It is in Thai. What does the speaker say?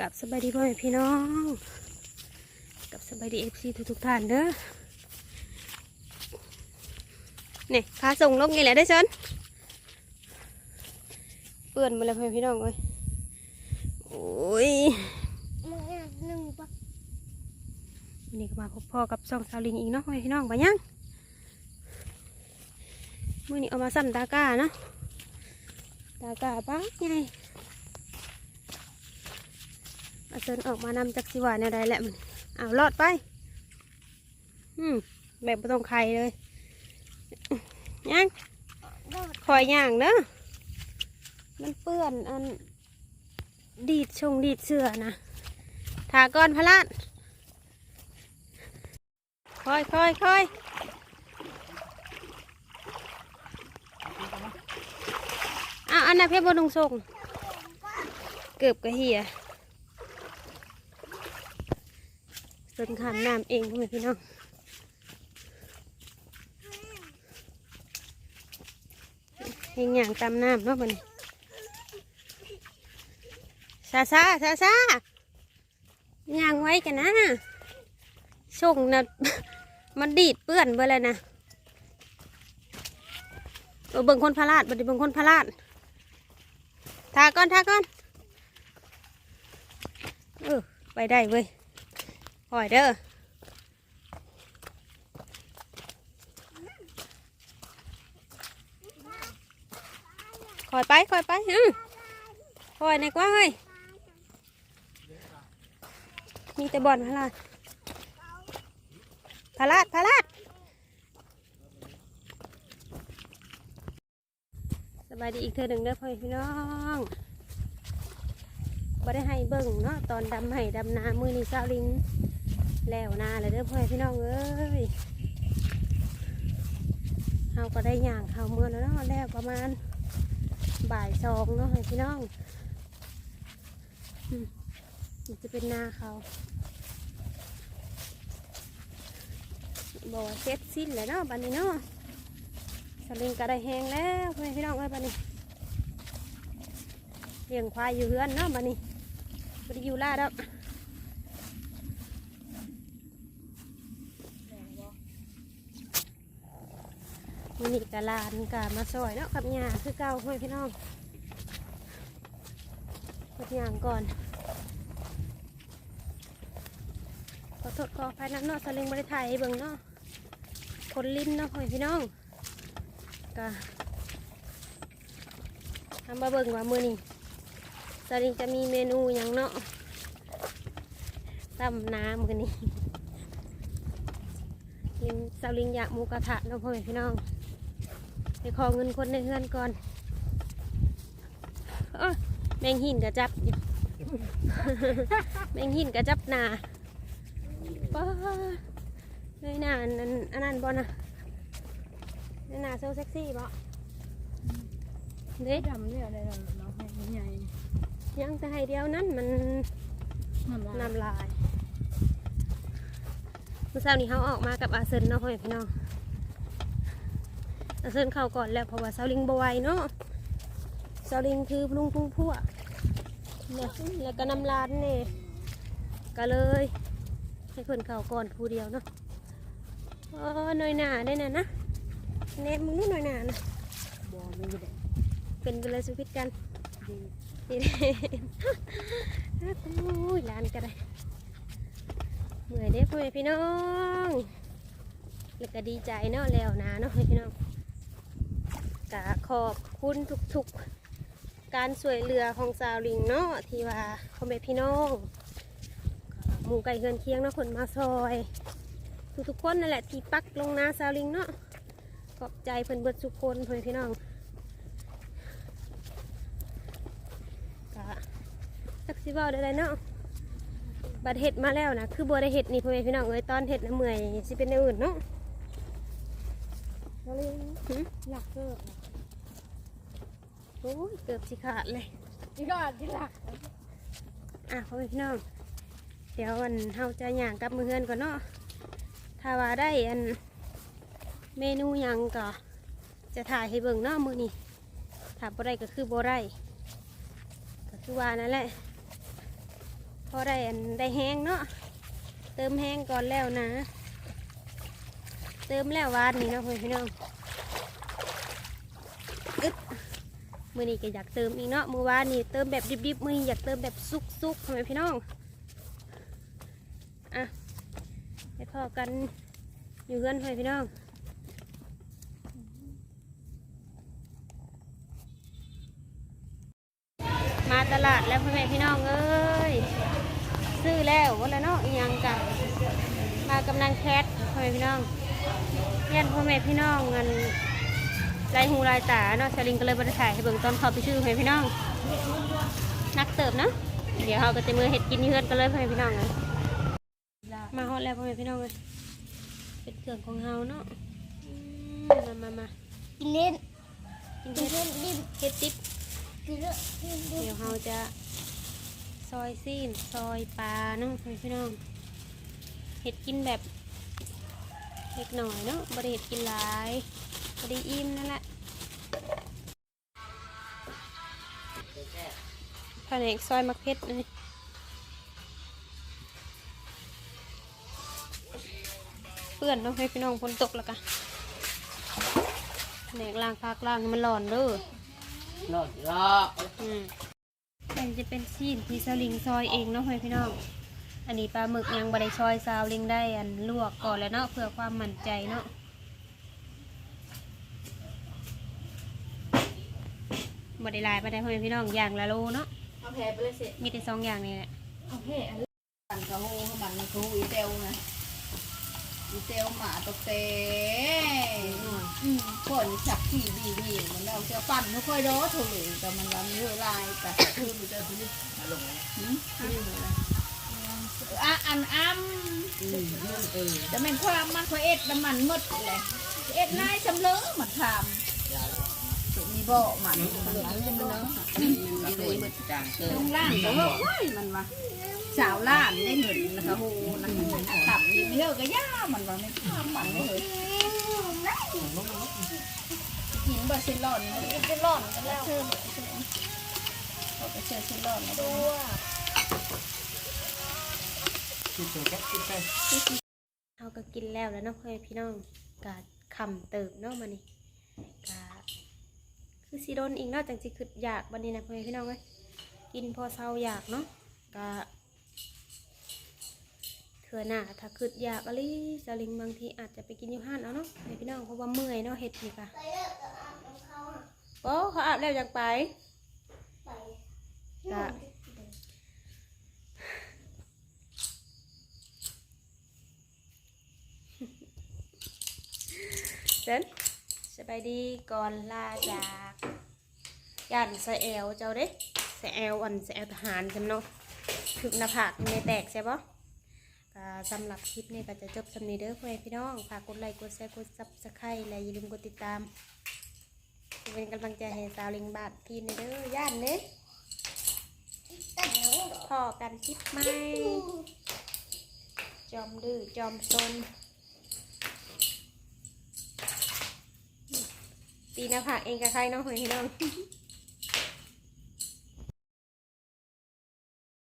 กับสบายดีพ่อแม่พี่น้อง กับสบายดีเอฟซีทุกๆท่านเด้อนี่พาส่งลงไงแหละได้อเชิญเปื่อนหมาแล้วพ่อแม่พี่น้องเอ้ยโอ้ยหนึ่งปะวันนี้ก็มาพบพ่อกับซองสาวลิงอีกเนาะพ่อแม่พี่น้องไปยังมื่อนี้เอามาสั่นตาก้าเนาะตาก้าป้าไงอา เซินออกมานำจากสิวานอะไรแหละมันเอารอดไป อืมแบบไม่ต้องใครเลยยังคอยย่างเนอะมันเปื้อนอัน ดีดชงดีดเสือนะถาก่อนพลาดคอยคอยคอยอ้าวอันนั้นเพชรบดุงส่งเกือบกระเหีย เส้นขามน้ำเองพ่อแม่พี่น้องเฮงอย่างตามน้ำเนาะมันซาซาซาซาย่างไว้กันนะส่งนะมันดีดเปื้อนไปเลยนะเออเบิ่งคนพลาดบัดนี้เบิ่งคนพลาดทาก่อนทาก่อนเออไปได้เว้ย ปล่อยเด้อคอยไปคอยไปอืมคอยในกว่าเฮ้ย มีแต่บ่อลพลาดพลาดพลาดสบายดีอีกเธอหนึ่งเด้อพ่อพี่น้องบ่ได้ให้เบิ่งเนาะตอนดำให้ดำนามือนี้ซาวลิง แล้วนาเลยเด้อพ่อพี่น้องเอ้ยเฮาก็ได้ย่างเข้าเมืองแล้วเนาะแล้วประมาณบ่ายสองเนาะพ่อแม่พี่น้องอืมมันจะเป็นนาเขาบอกว่าเสร็จสิ้นแล้วเนาะบันนี้เนาะสลิงก็ได้แห้งแล้วพ่อพี่น้องเอ้ยบันนี้เลี้ยงควายอยู่เฮือนเนาะบันนี้บ่ได้อยู่ล่าดอก มันนี่กะลานกะมาซอยเนาะกับหญ้าคือเก่าพ่อแม่พี่น้องกดหยางก่อน ขอโทษขออภัยน้ำเนาะสลิงบริไทยเบิ่งเนาะคนลิ้นเนาะพ่อแม่พี่น้องก็ทำมาเบิ่งว่ามือนี้สลิงจะมีเมนูอย่างเนาะตำน้ำมือนี้ลิงสลิงอยากหมูกระทะเนาะพ่อแม่พี่น้อง ไปขอเงินคนในเฮือนก่อนเอ้ยแมงหินกระจับอยู่ แมงหินกระจับหนาป้าเลยน่ะอันนั้นอันนั้นบ่นะนี่น่ะโซเซ็กซี่บ่เด็ดำเนี่ยอะไรเราเราให้ใหญ่ยังแต่ให้เดียวนั้นมันน้ำลายน้ำลายเมื่อเช้านี้เขาออกมากับอาเซนเนาะพ่อแม่พี่น้องอา เซนเข้าก่อนแล้วเพราะว่าซาลิงบไหวเนาะซาลิงคือลุงพุ่งพั่วเนี่ยแล้วก็น้ำลานเนี่ยก็เลย ให้เพิ่นเข้าก่อนผู้เดียวเนาะอ๋อหน่อยหนาได้น่ะนะแนมมึงนู่นหน่อยหนานะบอไม่ได้เป็นกันเลยสุพิษกันดีนี่เด้อุ้ยร้านก็ได้เมื่อยเด้พ่อแม่พี่น้อง แล้วก็ดีใจเนาะแล้วนะเนาะพี่น้อง กะขอบคุณทุกๆการช่วยเหลือของสาวลิงเนาะที่ว่าพ่อแม่พี่น้องหมูไก่เงินเคียงเนาะคนมาซอยทุกๆคนนั่นแหละที่ปักลงนาสาวลิงเนาะขอบใจเพิ่นเบิดทุกคนพ่อแม่พี่น้องก็จักสิเว้าได้ไรเนาะบัดเห็ดมาแล้วนะคือบัวได้เห็ดนี่พ่อแม่พี่น้องเอ้ยตอนเห็ดนะเมื่อยสิเป็นอย่างอื่นเนาะ เขาเรียกหึหลักเกอร์โอ้ยเกือบสิขาดเลยนี่ก็ที่หลักอะพ่อแม่พี่น้องเดี๋ยวอันเฮาจะย่างกับมือเฮือนก่อนเนาะถ้าว่าได้อันเมนูยังก็จะถ่ายให้เบิ่งเนาะมือนี้ถ้าบ่ได้ก็คือบ่ได้ก็คือว่านั่นแหละพอได้อันได้แห้งเนาะเติมแห้งก่อนแล้วนะ เติมแล้ววานนี้เนาะพี่น้องอึดมือนี้ก็อยากเติมอีกเนาะมือวานนี่เติมแบบดิบๆมือนี้อยากเติมแบบซุกๆทำไมพี่น้องอะไปพอกันอยู่เพื่อนทำไมพี่น้องมาตลาดแล้วพ่อแม่พี่น้องเอ้ยซื้อแล้ววันละเนาะอีหยังกันมากำลังแคสพ่อแม่พี่น้อง ยันพ่อแม่พี่น้องเงินลายหูลายตาเนาะชาลิงก็เลยบริถ่ายให้เบิ่งตอนเขาไปชื่อพ่อแม่พี่น้อง นักเติบเนาะเดี๋ยวเขาก็จะมือเห็ดกินที่เฮือนกันเลยพ่อแม่พี่น้องเลยมาฮอดแล้วพ่อแม่พี่น้องเลยเป็นเครื่องของเฮาเนาะอืมมามามากินเล่นกินกินเห็ดเล่นดิบเห็ดติ๊บกินเล่นกินเล่นเดี๋ยวเราจะซอยซีนซอยปลาเนาะพี่น้องเห็ดกินแบบ เล็กหน่อยเนาะบริเห็ดกินหลายบริอิ่มนั่นแหละแผนกซอยมักเพชรนี่เปื่อนเนาะให้พี่น้องฝนตกแล้วกันแผนกล้างพักล้างให้มันร้อนเด้อรอดรอดอืมมันจะเป็นซีนที่สลิงซอยเองเนาะเฮ้ยพี่น้อง อันนี้ปลาหมึกยังบริซอยซาวลิงได้อันลวกก่อนแล้วเนาะเพื่อความมั่นใจเนาะบริลายไปได้เพื่อนพี่น้องอย่างละโลเนาะเอาแพ้ไปเลยสิมีแต่สองอย่างนี่แหละเอาแพ้อันมันกระหูมันมันกระหูอีเตลนะอีเตลหมาตกเตะอืมคนสักขี่บีบีมันเอาเจ้าปั่นไม่ค่อยร้อถูกแต่มันวันนี้ลายแต่คือมันจะซื้อมาลง อะอันอ้ำจะเป็นความมันพอเอ็ดน้ำมันหมดเลยเอ็ดลายสำเลิงมันทำมีบ่มันมันลายสำเลิงลงล่างก็ว่าเฮ้ยมันว่าสาวล่านได้เงินนะคะโหนะขับยิงเยอะก็ย่ามันว่าไม่ทำมันเลยกินบาซิลอนซิลอนกันแล้วเขาไปเชื่อซิลอนมาดู เอาก็กินแล้วแล้วเนาะเพื่อนพี่น้องกาคำเติบเนาะมานี่กาคือสีโดนอีกเนาะจังสิคืออยากวันนี้นะเพื่อนพี่น้องเอ้ยกินพอเศร้าอยากเนาะกาเถื่อหน้าถ้าคืออยากอะไรสลิงบางทีอาจจะไปกินอยู่ห้านเอาเนาะเพื่อนพี่น้องเพราะว่าเมื่อยเนาะเห็ดนี่ค่ะโอ้เขาอาบแล้วอยากไปกะ เซนสบายดีก่อนลาจากย่านสะแอลเจ้าเด้สะแอลอันสะแอลทหารจำเนาะถึงหน้าผากในแตกใช่ปะสำหรับคลิปนี้ก็จะจบสำนีเด้อเพื่อนพี่น้องฝากกดไลค์กดแชร์กดซับสไครต์และอย่าลืมกดติดตามเป็นกำลังใจให้สาวลิงบาททีมในเด้อย่านเด้พอกันคลิปไหมจอมดื้อจอมซน ตีหน้าผากเองกับใครน้องหอยพี่น้อง